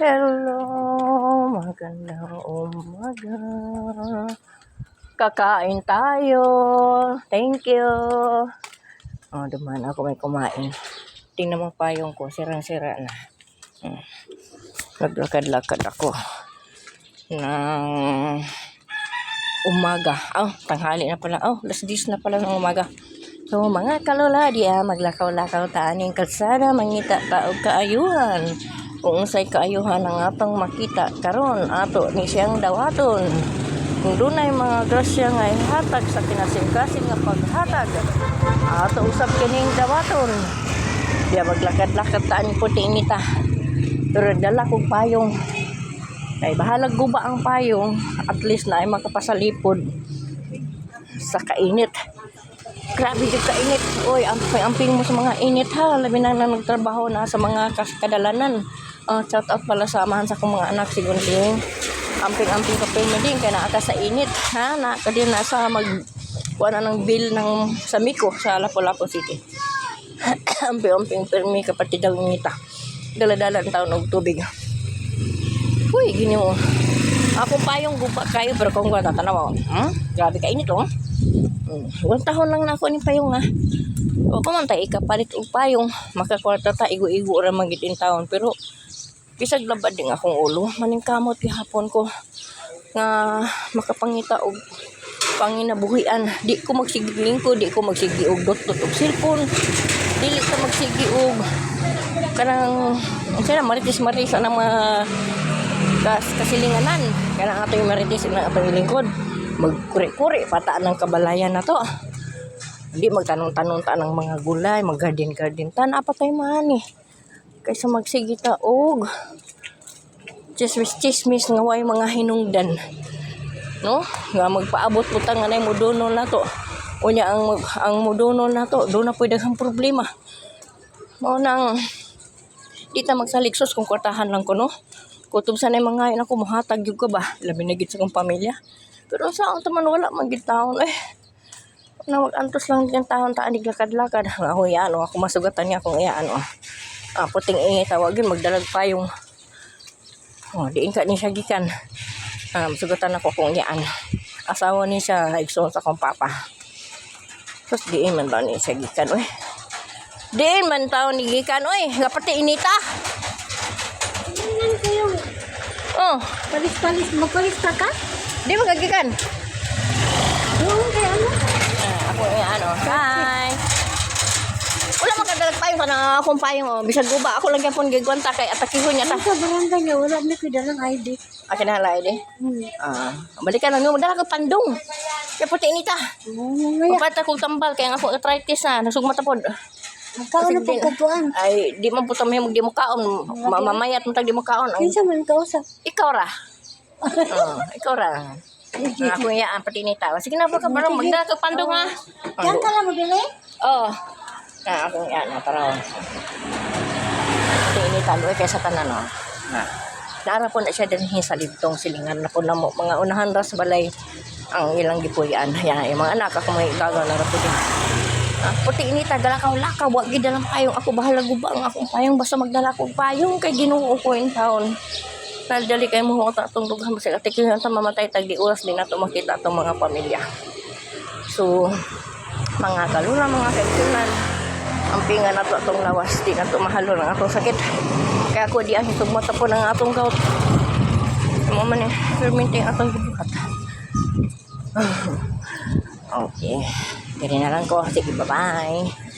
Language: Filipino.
Hello, magandang umaga. Kakain tayo. Thank you. Oh, duman ako may kumain. Tingnan mo pa yung ko, sirang-sira na. Hmm. Naglakad-lakad ako ng umaga. Oh, tanghali na pala. Oh, last days na pala ng umaga. So, mga kalola, diya, maglakaw-lakaw ta aning kalsada, mangita ta og kaayuhan. Kung unsay kaayuhan ang atong makita karon ato ni siyang dawaton. Kung dunay mga grasya nga ihatag sa kinasing-kasing nga paghatag, ato usab kining dawaton. Diya maglakad-lakad ta ani puti inita. Pero dala kog payong. Kay bahalag guba ang payong, at least na ay makapasalipod sa kainit. Grabe yung kainit. Uy, amping-amping mo sa mga init ha. Labi na na nagtrabaho na sa mga kadalanan. Uh, shout out pala sa amahan sa kong mga anak. Sigun din. Amping-amping ka pa din. Kaya naaka sa init. Ha? Naaka din na sa mag... Kuha na ng bill ng sa Miko sa Lapu-Lapu City. Amping-amping permi kapatid daw ngita. Dala-dala ang taon og tubig. Uy, gini mo. Ako pa yung gupa kayo pero kung gwa tatanaw. Hmm? Grabe ka init oh. Hmm. Ilang tahon lang na ako ni payong ha. O pa man tayo ikapalit og payong. Makakwarta ta igo-igo ra magitin taon. Pero bisag labad din akong ulo. Maning kamot gihapon ko nga makapangita og panginabuhian. Di ko magsigigling ko, di ko magsigi og dot-dot og cellphone. Dili ka magsigi og kanang na maritis maris ang mga kas kasilinganan kanang ato yung maritis na atong lingkod magkuri-kuri pataan ng kabalayan na to hindi magtanong-tanong ta ng mga gulay mag-garden-garden ta na pa tayo man eh kaysa magsigita og chismis-chismis nga way mga hinungdan. No? Nga magpaabot putang nga nay mudunol na to. Unya ang ang mudunol na to do na pwede kang problema. Mo nang di ta magsaligsos kung kwartahan lang ko no? Kutob sa na mga ina ko mohatag gyud ko ba? Labi na gid sa kong pamilya. Pero sa ang taman wala man gid taon eh. Na mag-antos lang yung taon ta anig lakad-lakad. Nga ako yan oh, ako masugatan niya akong iyaan oh. Ah, puting ingay tawag yun magdalag pa yung oh, diin ka ni siya gikan ah, masugatan ako kung iyaan asawa ni siya igsoon sa kong papa tapos diin man ba ni siya gikan oy diin man taon ni gikan oy nga pati inita Tingnan kayo. oh Palis-palis. Magpalista ka? di ba kagikan Oo, kaya ano? Ka na akong payong. Oh. Bisag guba, ako lang yan pong gigwanta kay atakihon niya ta. Sa barangay niya, wala na kayo dalang ID. Akin na halay di. Hmm. Ah, balikan lang yung madala ka pandong. Kaya puti inita. Oo, mamaya. Kapat akong tambal kaya nga ako arthritis na. Nasugma tapod. Magkaon na Sige. pong katuan. Ay, di man po tamay mo di mo kaon. Ma- Mamayat mo tag di mo kaon. Ang, Kinsa man kausap. ikaw ra. Oh, ikaw ra. Ah, ako yan, pati inita. Sige na po ka, barang magdala ka pandong ha. Yan ka lang? Oo. Oh. Na akong yan, na para Ito initan, uy, kaysa tanan, no? Na. Nara po na siya din sa libtong silingan na po na mo, mga unahan ra sa balay ang ilang gipuyan. Yan, yung mga anak, ako may gagaw na rapo din. Ah, puti inita, dala ka lakaw, wag gid dalang payong. Ako bahala gubang akong payong, basta magdala ko payong kay Ginoo ko in taon. Naldali kay mo ta atong dughan basta atikin ta mamatay tag di oras din nato makita atong mga pamilya. So, mga kalula, mga kaibigan, ang pinga na to atong lawas, di na to mahalo ng atong sakit. Kaya ako di ahin sugmata po ng atong gout. Mo man eh, fermenting atong gibuhat. okay. Dili na lang ko. Sige, bye-bye.